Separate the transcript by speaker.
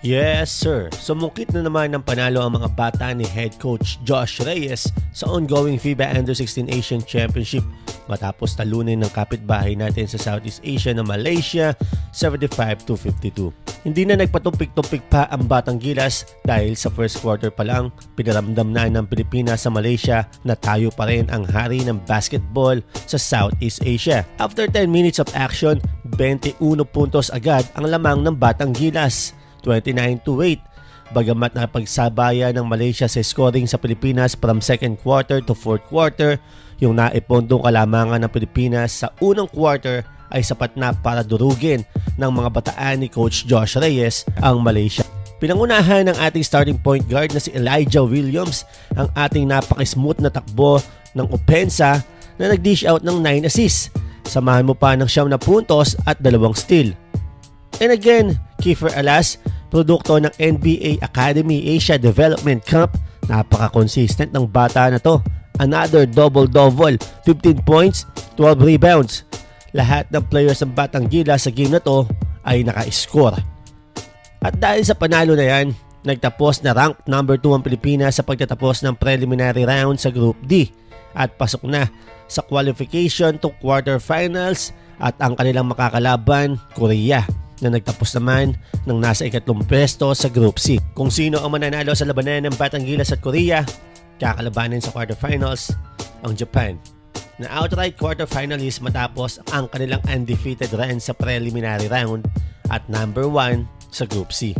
Speaker 1: Yes, sir. Sumukit na naman ng panalo ang mga bata ni head coach Josh Reyes sa ongoing FIBA Under-16 Asian Championship matapos talunin ng kapitbahay natin sa Southeast Asia na Malaysia 75-52. Hindi na nagpatumpik-tumpik pa ang Batang Gilas dahil sa first quarter pa lang pinaramdam na ng Pilipinas sa Malaysia na tayo pa rin ang hari ng basketball sa Southeast Asia. After 10 minutes of action, 21 puntos agad ang lamang ng Batang Gilas. 29 to 8. Bagamat nakapagsabayan ng Malaysia sa scoring sa Pilipinas from second quarter to fourth quarter, yung naipondong kalamangan ng Pilipinas sa unang quarter ay sapat na para durugin ng mga bataan ni Coach Josh Reyes ang Malaysia. Pinangunahan ng ating starting point guard na si Elijah Williams ang ating napaka-smooth na takbo ng opensa na nag-dish out ng 9 assists. Samahan mo pa ng siyam na puntos at dalawang steal. And again, Kiefer Alas, produkto ng NBA Academy Asia Development Camp, napaka-consistent ng bata na to. Another double-double, 15 points, 12 rebounds. Lahat ng players ng Batang Gila sa game na to ay naka-score. At dahil sa panalo na yan, nagtapos na rank number 2 ang Pilipinas sa pagtatapos ng preliminary round sa Group D at pasok na sa qualification to quarterfinals at ang kanilang makakalaban, Korea na nagtapos naman ng nasa ikatlong pwesto sa Group C. Kung sino ang mananalo sa labanan ng Batang Gilas at Korea, kakalabanin sa quarterfinals ang Japan na outright quarterfinalist matapos ang kanilang undefeated run sa preliminary round at number 1 sa Group C.